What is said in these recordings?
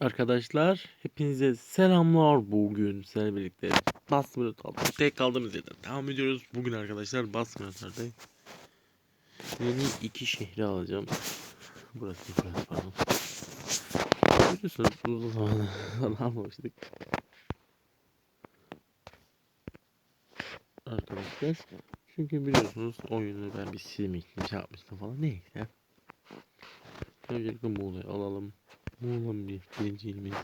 Arkadaşlar hepinize selamlar. Bugün sizlerle birlikte Basmıyor tek kaldığımız yerden devam ediyoruz. Bugün arkadaşlar Basmıyor yeni iki şehri alacağım. Burası burası pardon. Biliyorsunuz uzun zamandır almamıştık. Arkadaşlar çünkü biliyorsunuz oyunu ben bir silmiştim şey yapmıştım falan neyse. Öncelikle Muğla'yı alalım. Muğla bir birinci ilimiz.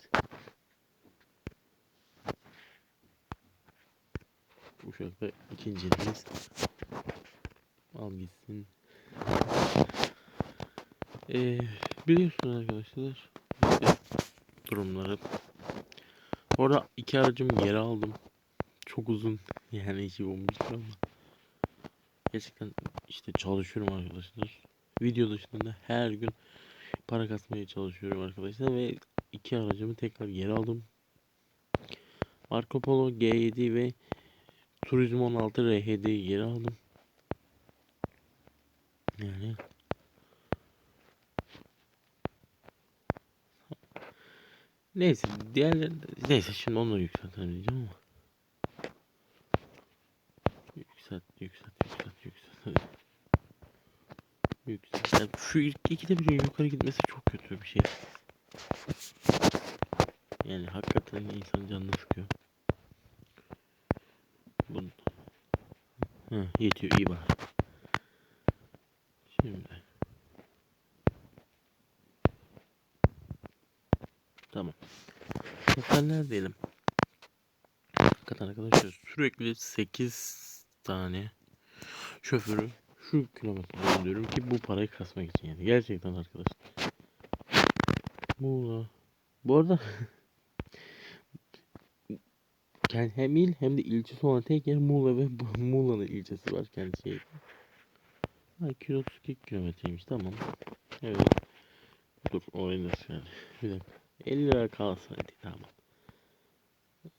Uşak'ta ikinci ilimiz. Al gitsin. Ee, biliyorsunuz arkadaşlar. işte durumları. Orada iki aracımı geri aldım. Çok uzun yani işi olmuştur ama. Gerçekten işte çalışıyorum arkadaşlar. Video dışında her gün para kasmaya çalışıyorum arkadaşlar ve iki aracımı tekrar geri aldım. Marco Polo G7 ve Turizm 16 RHD'yi geri aldım. Yani Neyse diğerler neyse şimdi onları yükseltebileceğim ama şu ilk ikide bir yukarı gitmesi çok kötü bir şey. Yani hakikaten insan canını sıkıyor. Bun. Hı, yetiyor iyi bak. Şimdi. Tamam. Hoparlör diyelim. Hakikaten arkadaşlar sürekli 8 tane şoförü şu kilometre diyorum ki bu parayı kasmak için yani. Gerçekten arkadaşlar. Muğla. Bu arada yani hem il hem de ilçesi olan tek yer Muğla ve Muğla'nın ilçesi var kendi şehri. Ha 232 kilometreymiş tamam. Evet. Dur orayı nasıl yani. Bir dakika. 50 lira kalsaydı tamam.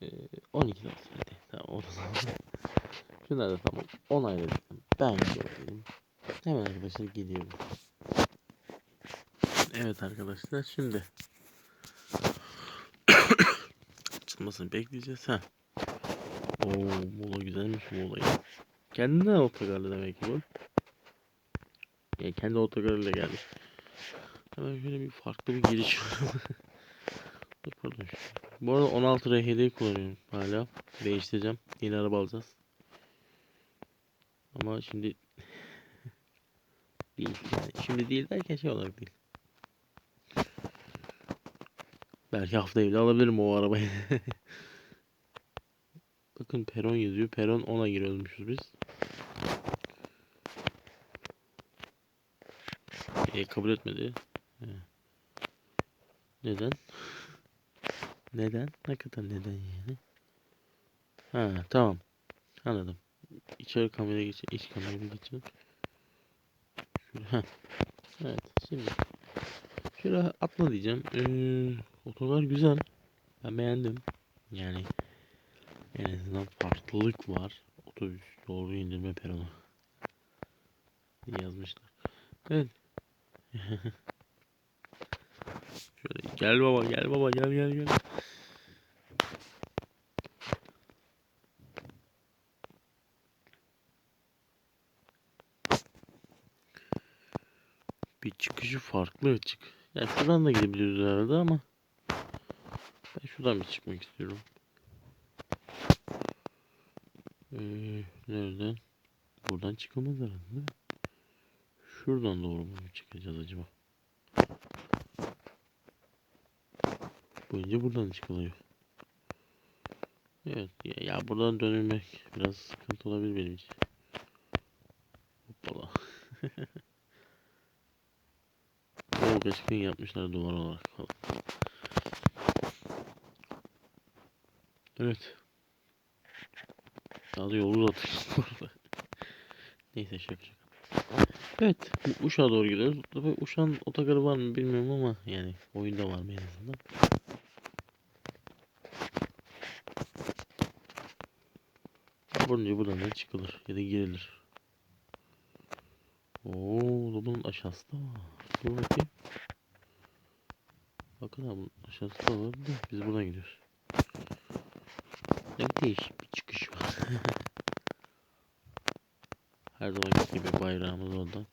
Ee, 12 de olsaydı. Tamam o da tamam. Onayladım. Ben gidiyorum. Hemen arkadaşlar gidiyorum. Evet arkadaşlar şimdi açılmasını bekleyeceğiz ha. Oo Muğla güzelmiş Muğla'yı. Kendine otogarlı demek ki bu. Yani kendi otogarıyla gelmiş. Hemen şöyle bir farklı bir giriş. Dur pardon. Bu arada 16 RHD'yi kullanıyorum hala. Değiştireceğim. Yeni araba alacağız. Ama şimdi değil. Yani şimdi değil derken şey olarak değil. Belki haftaya bile alabilirim o arabayı. Bakın peron yazıyor. Peron 10'a giriyormuşuz biz. E, kabul etmedi. He. Neden? Neden? Ne kadar neden yani? Ha tamam. Anladım. İçeri kameraya geçin. iç kameraya. Şöyle, heh. Evet şimdi. Şöyle atla diyeceğim. Ee, otogar güzel. Ben beğendim. Yani en azından farklılık var. Otobüs yolu indirme peronu. yazmışlar. Evet. Şöyle gel baba gel baba gel gel gel. Bir çıkışı farklı açık. Yani şuradan da gidebiliriz herhalde ama ben şuradan bir çıkmak istiyorum. Ee, nereden? Buradan çıkılmaz herhalde? Şuradan doğru mu çıkacağız acaba? Boyunca buradan çıkılıyor. Evet ya, ya buradan dönülmek biraz sıkıntı olabilir benim için. Hoppala. Gerçekten yapmışlar duvar olarak. Evet. Daha da yolu. Neyse şaka şaka. Evet. Uşak'a doğru gidiyoruz. Tabii Uşak'ın otogarı var mı bilmiyorum ama yani oyunda var mı en azından. Buradan buradan da çıkılır ya da girilir. Oo, bunun aşağısı da var. Dur bakayım. Bakın abi aşağısı da var biz buradan gidiyoruz. Ne değişik bir çıkış var. Her zamanki gibi bayrağımız orada.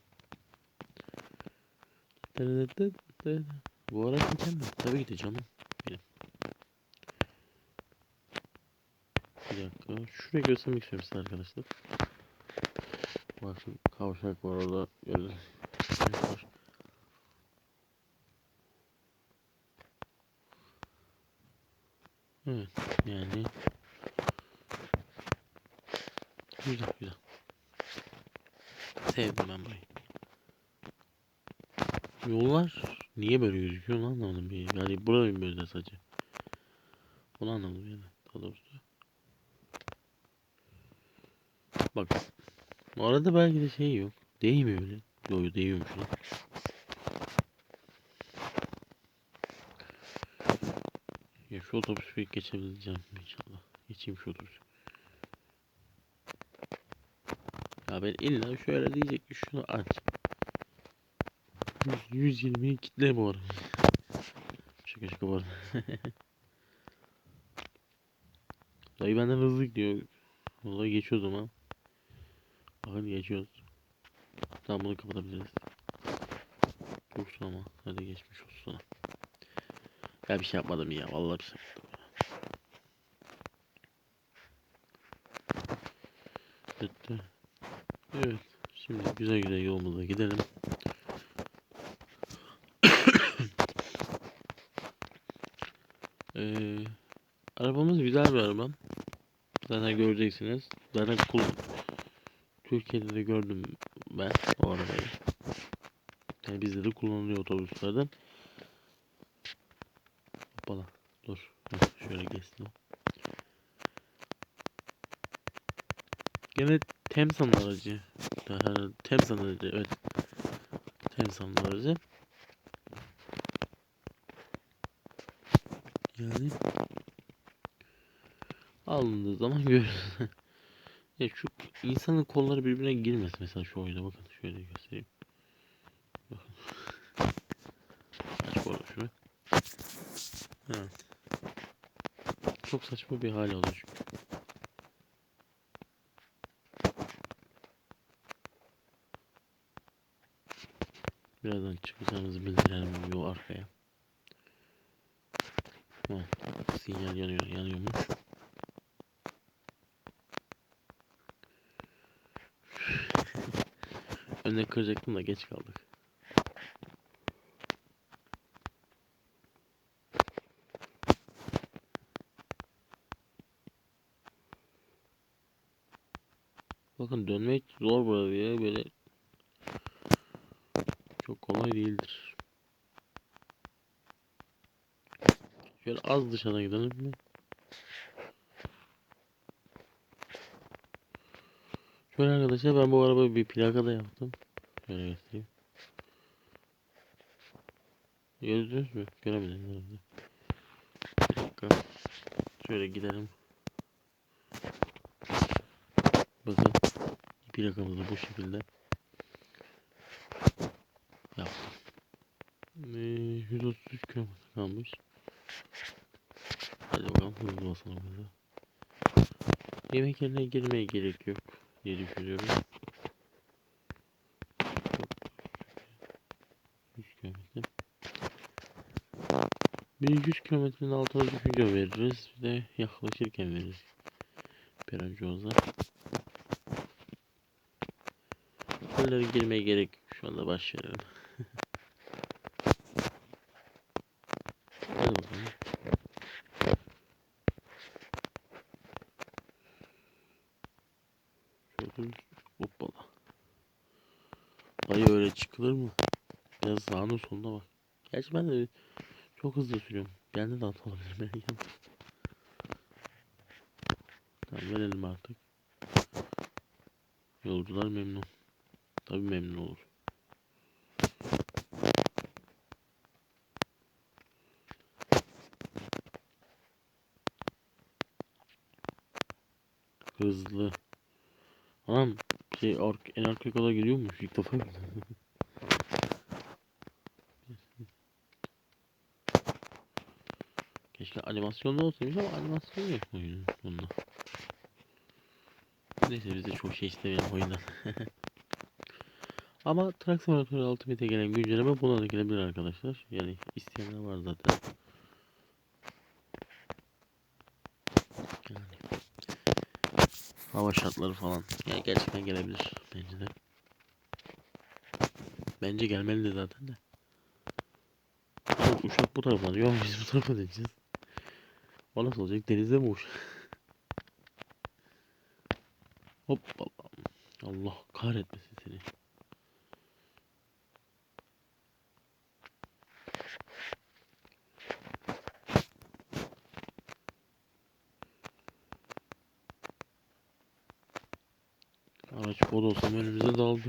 Bu araç mükemmel. Tabii ki de canım. Benim. Bir dakika. Şuraya göstermek istiyorum size arkadaşlar. Bakın kavşak var orada. Gördünüz. Var. Evet yani güzel güzel. Sevdim ben burayı. Yollar niye böyle gözüküyor onu anlamadım. bir. Yani burada mı böyle sadece? Onu anlamadım yani. Daha doğrusu. Bak. Bu arada belki de şey yok. Değmiyor öyle. Yok değiyormuş lan. Ya şu otobüsü geçebileceğim inşallah. Geçeyim şu otobüsü. Ya ben illa şöyle diyecek ki şunu aç. 120'yi kitle bu arada. Şaka şaka bu arada. Dayı benden hızlı gidiyor. Vallahi geçiyoruz ama. Bakın geçiyoruz. Tamam bunu kapatabiliriz. Dursun ama. Hadi geçmiş olsun. Ya bir şey yapmadım ya. Vallahi bir şey yapmadım. Evet. Evet. Şimdi güzel güzel yolumuza gidelim. Ee, arabamız güzel bir araba. Zaten göreceksiniz. Zaten kul Türkiye'de de gördüm ben o arabayı. Yani bizde de kullanılıyor otobüslerden. Hoppala. Dur. Heh, şöyle geçsin. Gene Temsa'nın aracı. Daha Temsa'nın aracı evet. Temsa'nın aracı. Yani alındığı zaman görürüz. ya şu insanın kolları birbirine girmez mesela şu oyunda bakın şöyle göstereyim. Bakın. Aç bu arada şunu. Evet. Çok saçma bir hal çünkü. Birazdan çıkacağımızı bildirelim yol arkaya. Ha, sinyal yanıyor, yanıyormuş. Önüne kıracaktım da geç kaldık. Bakın dönmek zor burada ya böyle çok kolay değildir. Şöyle az dışarıdan gidelim mi? Şöyle arkadaşlar ben bu araba bir plaka da yaptım. Şöyle göstereyim. Gördünüz mü? Göremedim. Bir dakika. Şöyle gidelim. Bakın. Plakamız da bu şekilde. Yaptım. Ee, 133 km kalmış. Hadi bakalım hızlı basalım hızlı. Yemek yerine girmeye gerek yok diye düşünüyorum. 100 kilometre. 1100 kilometrenin altına düşünce veririz. Bir de yaklaşırken veririz. Peroncoza. Buralara girmeye gerek yok. Şu anda. Şöyle hoppala. Dayı öyle çıkılır mı? Biraz sağına soluna bak. Gerçi ben de çok hızlı sürüyorum. Bende de hata olabilir. Tamam verelim artık. Yolcular memnun. Tabii memnun olur. Hızlı. Anam şey ark, en arkaya kadar geliyormuş ilk defa. Keşke animasyonda olsaymış ama animasyon yok oyunun bunda. Neyse biz çok şey istemeyelim oyundan. ama Truck Simulator Ultimate'e gelen güncelleme buna da gelebilir arkadaşlar. Yani isteyenler var zaten. Yani hava şartları falan. Yani gerçekten gelebilir bence de. Bence gelmeli de zaten de. Uçak bu tarafa diyor. Biz bu tarafa döneceğiz. O nasıl olacak? Denizde mi uçak? Hop. Allah kahretmesin seni. Araç kod olsam önümüze daldı.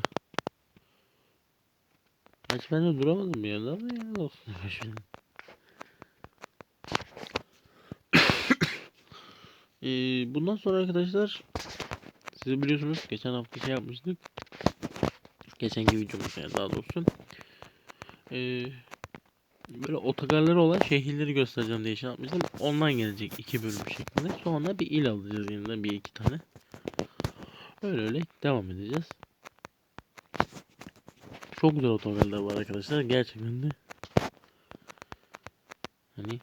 Aç ben de duramadım bir yerde ama yani olsun. Ee, bundan sonra arkadaşlar siz biliyorsunuz geçen hafta şey yapmıştık. Geçenki videomuzda yani daha doğrusu. Ee, böyle otogarları olan şehirleri göstereceğim diye şey yapmıştım. Ondan gelecek iki bölüm şeklinde. Sonra bir il alacağız yeniden bir iki tane. Öyle öyle devam edeceğiz. Çok güzel otogarlar var arkadaşlar. Gerçekten de. Hani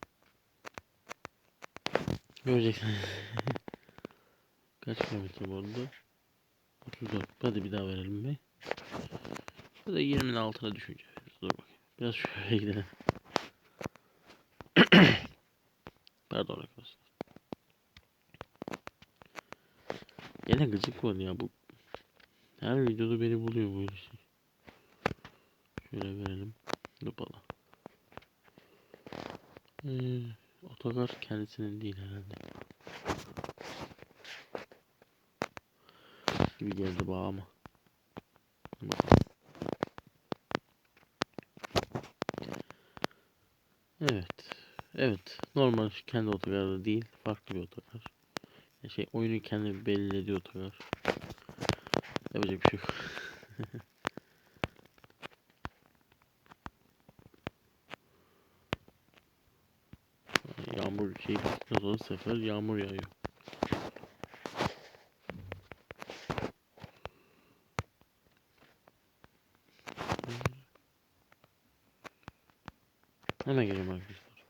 göreceksiniz. Kaç kilometre bu arada? 34. Hadi bir daha verelim be. Bu da 20'nin altına düşünce. Dur bakayım. Biraz şöyle gidelim. Pardon arkadaşlar. Gene gıcık var ya bu. Her videoda beni buluyor böyle şey. Şöyle verelim. Lupala. Ee, otogar kendisinin değil herhalde. Gibi geldi bana ama. Evet. Evet. Normal kendi otogarda değil. Farklı bir otogar. Şey oyunu kendi belirlediği otogar. Yapacak bir şey yok. Yağmur şey bittikten sonra sefer yağmur yağıyor. Hemen geliyorum arkadaşlar.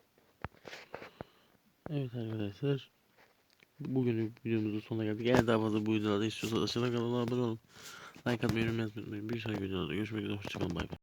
Evet arkadaşlar. Sonuna geldik. Eğer daha fazla bu videolarda istiyorsanız aşağıdan kanala abone olun. Like atmayı, unutmayın. Bir sonraki videoda görüşmek üzere. Hoşçakalın. Bay bay.